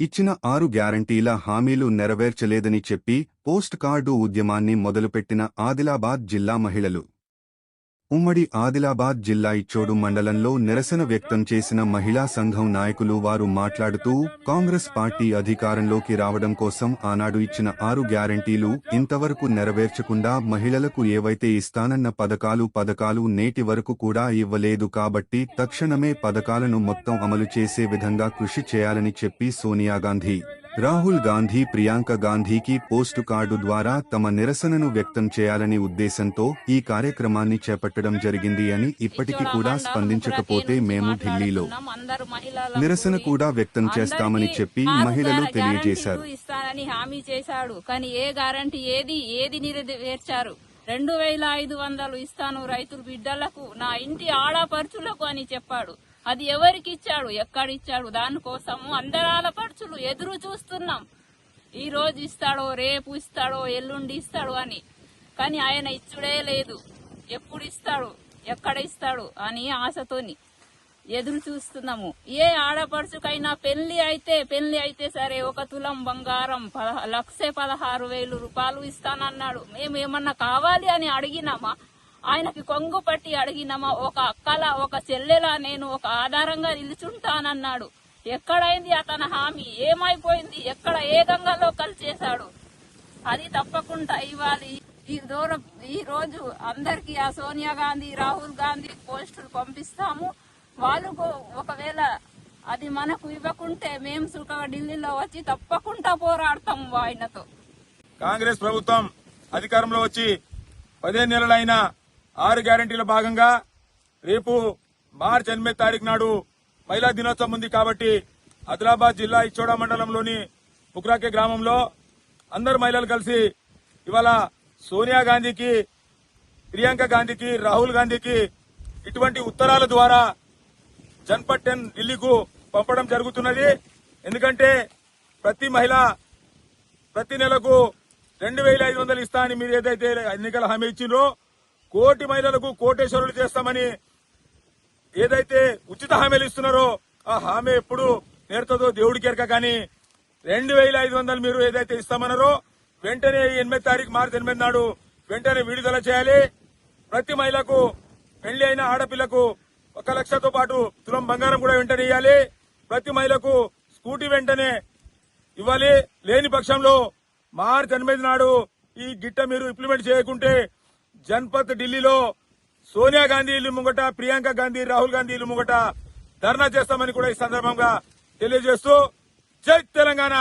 ఇచ్చిన ఆరు గ్యారంటీల హామీలు నెరవేర్చలేదని చెప్పి పోస్ట్ కార్డు ఉద్యమాన్ని మొదలుపెట్టిన ఆదిలాబాద్ జిల్లా మహిళలు. ఉమ్మడి ఆదిలాబాద్ జిల్లా ఇచ్చోడు మండలంలో నిరసన వ్యక్తం చేసిన మహిళా సంఘం నాయకులు వారు మాట్లాడుతూ కాంగ్రెస్ పార్టీ అధికారంలోకి రావడం కోసం ఆనాడు ఇచ్చిన ఆరు గ్యారంటీలు ఇంతవరకు నెరవేర్చకుండా మహిళలకు ఏవైతే ఇస్తానన్న పథకాలు పథకాలు నేటి వరకు కూడా ఇవ్వలేదు కాబట్టి తక్షణమే పథకాలను మొత్తం అమలు చేసే విధంగా కృషి చేయాలని చెప్పి సోనియా గాంధీ రాహుల్ గాంధీ ప్రియాంక గాంధీకి పోస్టు కార్డు ద్వారా తమ నిరసనను వ్యక్తం చేయాలని ఉద్దేశంతో ఈ కార్యక్రమాన్ని చేపట్టడం జరిగింది అని ఇప్పటికీ కూడా స్పందించకపోతే మేము ఢిల్లీలో నిరసన కూడా వ్యక్తం చేస్తామని చెప్పి మహిళలు తెలియజేశారు. ఇస్తానని హామీ చేశాడు. కానీ ఏ గ్యారంటీ ఏది? ఏది నెరవేర్చారు? రెండు వేల ఐదు వందలు ఇస్తాను రైతులు బిడ్డలకు నా ఇంటి ఆడపరుచులకు అని చెప్పాడు. అది ఎవరికి ఇచ్చాడు ఎక్కడిచ్చాడు? దానికోసము అందరాల పరుచులు ఎదురు చూస్తున్నాం. ఈ రోజు ఇస్తాడో రేపు ఇస్తాడో ఎల్లుండి ఇస్తాడు అని. కానీ ఆయన ఇచ్చుడే లేదు. ఎప్పుడు ఇస్తాడు? ఎక్కడ ఇస్తాడు? అని ఆశతోని ఎదురు చూస్తున్నాము. ఏ ఆడపడుచుకైనా పెళ్ళి అయితే పెళ్ళి అయితే సరే ఒక తులం బంగారం లక్ష పదహారు వేలు రూపాయలు ఇస్తానన్నాడు. మేము ఏమన్నా కావాలి అని అడిగినామా? ఆయనకి కొంగు పట్టి అడిగినామా ఒక అక్కల ఒక చెల్లెలా నేను ఒక ఆధారంగా నిలుచుంటానన్నాడు. ఎక్కడైంది అతని హామీ? ఏమైపోయింది? ఎక్కడ ఏ గంగలో కలిసేశాడు అది తప్పకుండా ఇవ్వాలి. ఈ దూరం ఈ రోజు అందరికి ఆ సోనియా గాంధీ రాహుల్ గాంధీ పోస్టులు పంపిస్తాము. వాళ్ళకు ఒకవేళ అది మనకు ఇవ్వకుంటే మేము సుఖ ఢిల్లీలో వచ్చి తప్పకుండా పోరాడతాము ఆయనతో. కాంగ్రెస్ ప్రభుత్వం అధికారంలో వచ్చి పదిహేను నెలలైనా ఆరు గ్యారంటీల భాగంగా రేపు మార్చి ఎనిమిది తారీఖు నాడు మహిళా దినోత్సవం ఉంది కాబట్టి ఆదిలాబాద్ జిల్లా ఇచ్చోడ మండలంలోని పుక్రాకే గ్రామంలో అందరు మహిళలు కలిసి ఇవాళ సోనియా గాంధీకి ప్రియాంక గాంధీకి రాహుల్ గాంధీకి ఇటువంటి ఉత్తరాల ద్వారా జన్పట్ టెన్ ఢిల్లీకు పంపడం జరుగుతున్నది. ఎందుకంటే ప్రతి మహిళ ప్రతి నెలకు రెండు వేల ఐదు వందలు ఇస్తా అని మీరు ఏదైతే ఎన్నికల హామీ ఇచ్చిండ్రో కోటి మహిళలకు కోటేశ్వరులు చేస్తామని ఏదైతే ఉచిత హామీలు ఇస్తున్నారో ఆ హామీ ఎప్పుడు నేర్తుందో దేవుడికి ఎరక కానీ రెండు వేల ఐదు వందలు మీరు ఏదైతే ఇస్తామన్నారో వెంటనే ఎనిమిది తారీఖు మార్చి ఎనిమిది నాడు వెంటనే విడుదల చేయాలి. ప్రతి మహిళకు పెళ్ళి అయిన ఆడపిల్లకు ఒక లక్షతో పాటు తులం బంగారం కూడా వెంటనే ఇవ్వాలి. ప్రతి మహిళకు స్కూటీ వెంటనే ఇవ్వాలి. లేని పక్షంలో మార్చి ఎనిమిది నాడు ఈ గిట్ట మీరు ఇంప్లిమెంట్ చేయకుంటే జన్పత్ ఢిల్లీలో సోనియా గాంధీ ఇల్లు ముంగట ప్రియాంక గాంధీ రాహుల్ గాంధీ ఇల్లు ముంగట ధర్నా చేస్తామని కూడా ఈ సందర్భంగా తెలియజేస్తూ జై తెలంగాణ.